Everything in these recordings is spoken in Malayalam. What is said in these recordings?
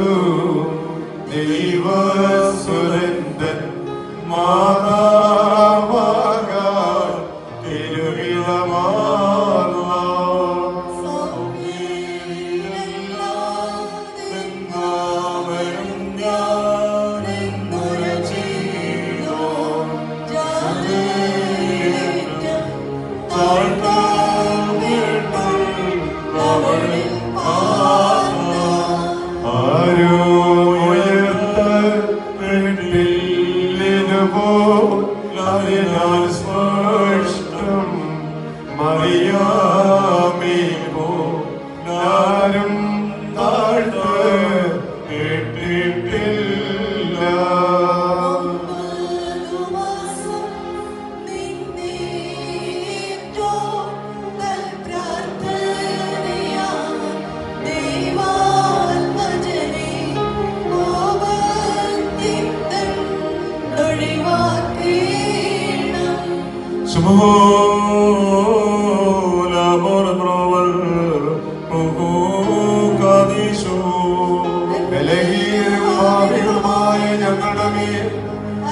Oh, Deva Surendra Madhava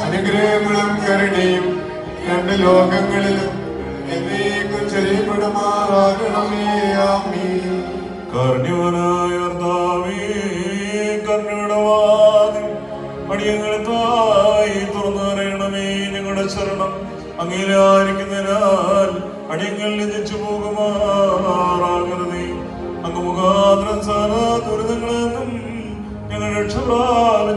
അനുഗ്രഹങ്ങളും കരുണയും രണ്ട് ലോകങ്ങളിലും എന്നേക്കും ചെറിയപ്പെടുമാറാകണമേ ആമീൻ കർണ്യവനായ കർത്താവേ, കരുണയുടെ അങ്ങയിലായിരിക്കുന്നതിനാൽ അടിയങ്ങൾ ലജിച്ചു പോകുമാറാകരുതേ. അങ്ങ് മുഖാന്തരം സാധാ ദുരിതങ്ങളിൽ നിന്നും ഞങ്ങൾ രക്ഷ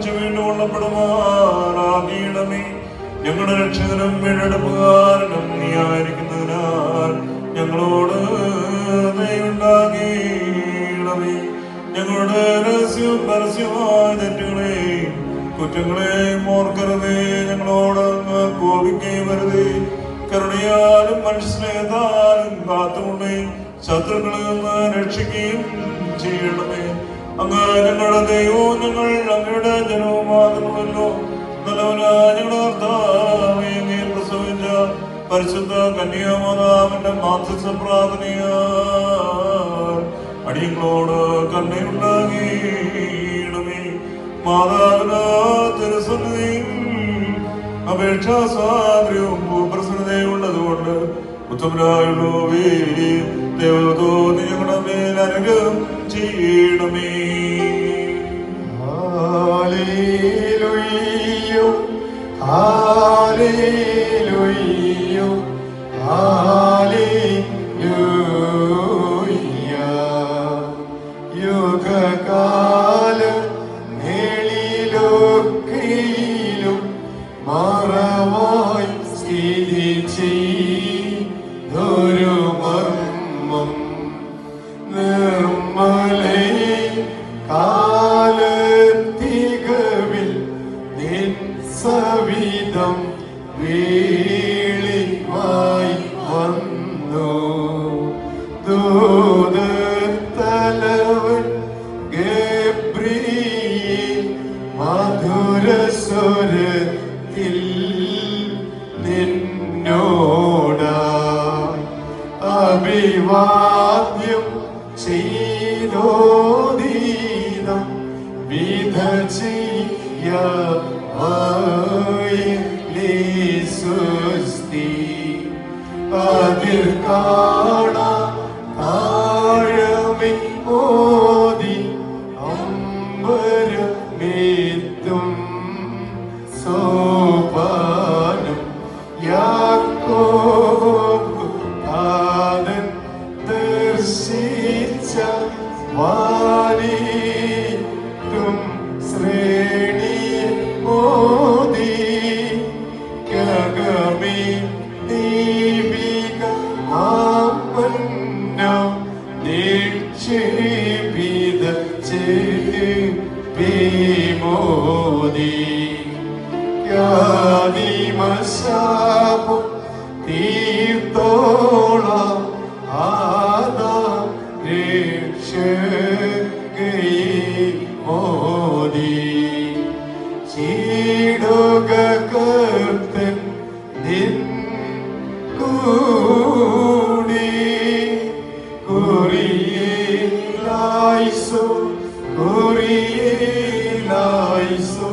വീണ്ടും കൊള്ളപ്പെടുമാറാകണമേ ഞങ്ങളുടെ രക്ഷകനും വീണ്ടെടുപ്പുകാരനും നീയായിരിക്കുന്നതിനാൽ ഞങ്ങളോട് ദയുണ്ടാകണമേ. ഞങ്ങളുടെ രഹസ്യവും പരസ്യമായ തെറ്റുകളെയും കുറ്റങ്ങളെ ഓർക്കരുതേ ഞങ്ങളോട്. വരുതേ കരുണയാലും മനുഷ്യസ്നേഹത്താലും കാത്തുകൊണ്ടേ. ശത്രുക്കളിൽ നിന്ന് രക്ഷിക്കുകയും ചെയ്യണമേ. അങ്ങ് ഞങ്ങളുടെ ദൈവവും ഞങ്ങൾ അങ്ങയുടെ ജനവും നല്ലവനായ ഞങ്ങളുടെ പരിശുദ്ധ കന്യാമാതാവിന്റെ മാധ്യസ്ഥ പ്രാർത്ഥനയ അടിയങ്ങളോട് കണ്ണയുണ്ടാകണമേ മാതാവിനാ തിരുസന്നിധിയിൽ അപേക്ഷാ സ്വാതന്ത്ര്യവും ഭൂപ്രസന്നതയുള്ളതുകൊണ്ട് ഉത്തമരായുള്ളവേ ദേവതോന്നി ഞങ്ങളുടെ മേൽ സവിധം വീളിമായി വന്നു. ദൂതത്തലവൻ ഗബ്രിയേൽ മധുരസ്വരത്തിൽ നിന്നോടായി അഭിവാദ്യം ചെയ്തോദീനം വിധ Ağlayıklı susti യാദിമശാപു തീർത്തോളം ആദാ രക്ഷകയെ മോദി ചീടുക കർത്തൻ നിൻ കൂടി കുറിയേലായിസോ Deus.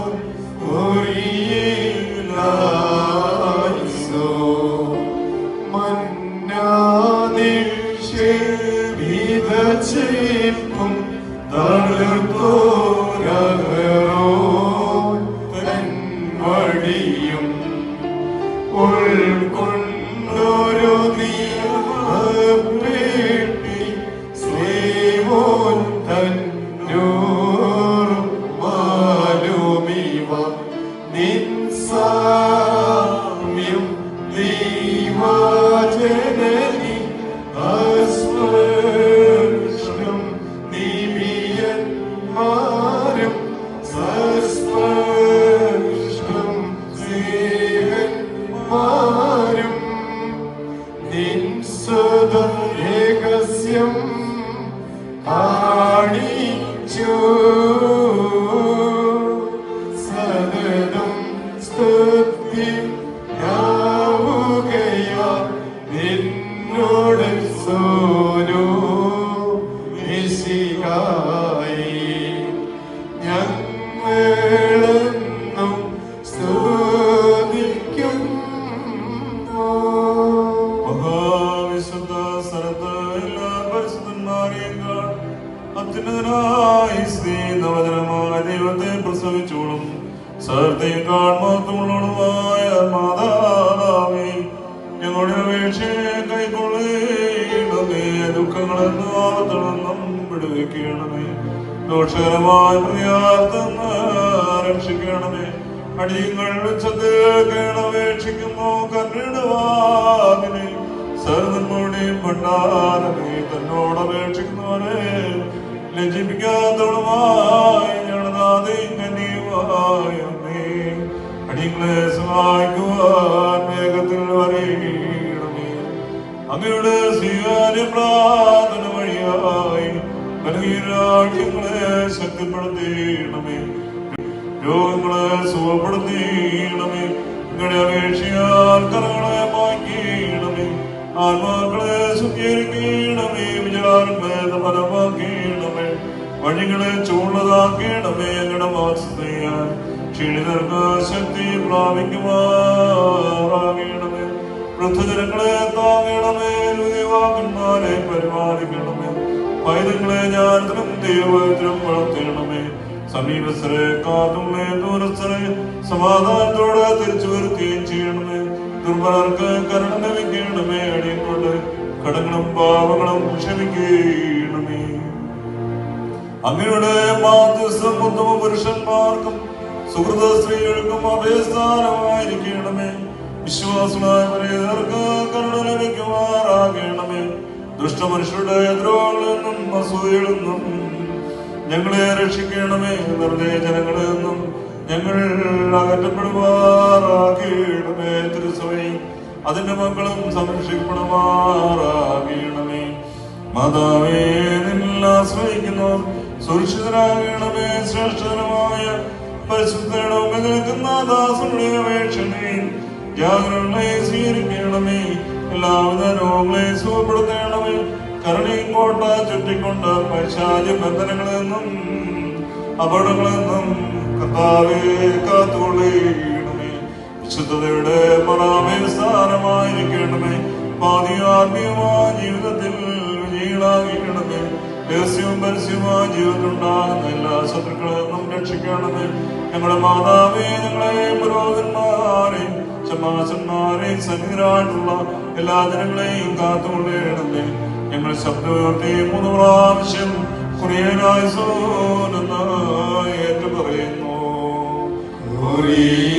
word. അപേക്ഷയെ കൈക്കൊള്ളണമേ ദുഃഖങ്ങളെന്ന് ആർത്തണം വിടുവിക്കണമേ. ദോഷകരമായ പ്രതിയാർത്ഥം രക്ഷിക്കണമേ. അടിയങ്ങൾ ഉച്ചത്തിൽ കേണപേക്ഷിക്കുമ്പോ കണ്ണിയുടെ വാതിനെ സർവന്മോടെയും ഭണ്ഡാരമേ. തന്നോട് അപേക്ഷിക്കുന്നവരെ ലജിപ്പിക്കാത്തവളുമായി കന്യയുമായ അമ്മേ അടിയങ്ങളെ സഹായിക്കുവാൻ വേഗത്തിൽ വരയണമേ അങ്ങയുടെ സ്വീകാര്യ പ്രാർത്ഥന വഴിയായി ബലഹീനാട്യങ്ങളെ ശക്തിപ്പെടുത്തിയിടമേ രോഗങ്ങളെ സുഖപ്പെടുത്തിയിടമേ നിങ്ങളുടെ അപേക്ഷയാൽ കഥകളെ മാക്കിയിടമേ ആത്മാക്കളെ ശുദ്ധീകരിക്കണമേ. ഫലമാക്കിയിടമേ വഴികളെ ചൂണ്ടതാക്കിയിടമേ ഞങ്ങളുടെ മാസത്തെയാൽ ക്ഷീണിതർക്ക് ശക്തി പ്രാപിക്കുമാറാകണമേ. വൃദ്ധജനങ്ങളെ താങ്ങണമേ യുവാക്കന്മാരെ പരിപാലിക്കണമേ. പൈതങ്ങളെ ഞാൻ ദൈവത്തിനും വളർത്തണമേ സമീപസ്ഥരെ കാത്തുള്ളേ ദൂരസ്ഥരെ സമാധാനത്തോടെ തിരിച്ചു വരുത്തുകയും ചെയ്യണമേ. ദുർബലർക്ക് കരുണ ലഭിക്കണമേ അടിയങ്ങളുടെ കടങ്ങളും പാപങ്ങളും ക്ഷമിക്കണമേ അങ്ങയുടെ മാധ്യസ്ഥം ഉത്തമ പുരുഷന്മാർക്കും സുഹൃത സ്ത്രീകൾക്കും അഭയസ്ഥാനമായിരിക്കണമേ വിശ്വാസമായ പരേതർക്ക് കരുണ ലഭിക്കുമാറാകണമേ ദുഷ്ടമനുഷ്യരുടെ ദ്രോഹങ്ങളിൽ നിന്നും അസൂയയിൽ ഞങ്ങളെ രക്ഷിക്കണമേ. നിർണയ ജനങ്ങളിൽ നിന്നും ഞങ്ങൾ അകറ്റപ്പെടുമാറാകണമേ. തിരുസഭയും അതിന്റെ മക്കളും സംരക്ഷിക്കപ്പെടുമാറാകണമേ മാതാവേ നിന്നിൽ ആശ്രയിക്കുന്നു. സുരക്ഷിതരാകണമേ. ശ്രേഷ്ഠതരമായ പരിശുദ്ധയുടെ നിൽക്കുന്ന ദാസനുടെ അപേക്ഷണയും ജാഗ്രതകളെ സ്വീകരിക്കണമേ എല്ലാവിധ രോഗങ്ങളെ സുഖപ്പെടുത്തണമേ. കരുണയും കോട്ട ചുറ്റിക്കൊണ്ട് പൈശാചി ബന്ധനങ്ങളിൽ നിന്നും അപകടങ്ങളിൽ നിന്നും കർത്താവെ കാത്തുകൊള്ളണമേ. വിശുദ്ധതയുടെ മറാമേ സ്ഥാനമായിരിക്കണമേ. പാതിയാത്മീയമായ ജീവിതത്തിൽ വിജയികളാകണമേ രഹസ്യവും പരസ്യവുമായ ജീവിതത്തിലുണ്ടാകുന്ന എല്ലാ ശത്രുക്കളെ നിന്നും രക്ഷിക്കണമേ. ഞങ്ങളുടെ മാതാവേ ഞങ്ങളെ പുരോഹിതന്മാരെയും ശമാസന്മാരെയും സന്നിധരായിട്ടുള്ള എല്ലാ ജനങ്ങളെയും കാത്തുകൊള്ളണമേ ഞങ്ങൾ ശബ്ദത്തെ മൂന്ന് പ്രാവശ്യം ഏറ്റു പറയുന്നു കുറിയിലായിസോ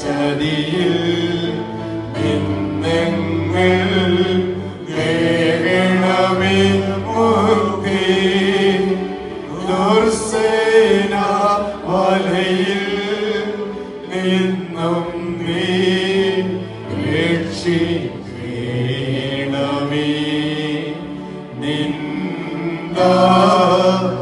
ചതിയിൽ നിൻ ദേഹണമേ മുക്തി ദുർസേന വലയിൽ നിന്നും നീ രക്ഷിക്കണമേ. നിന്ദാസനങ്ങൾ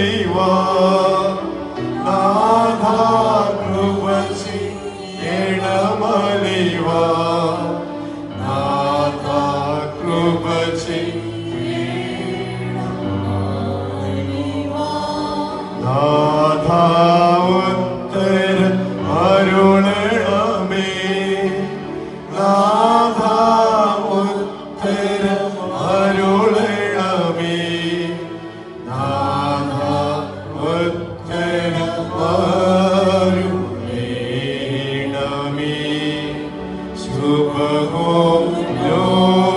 ஈனமலைவான் Upaho Yo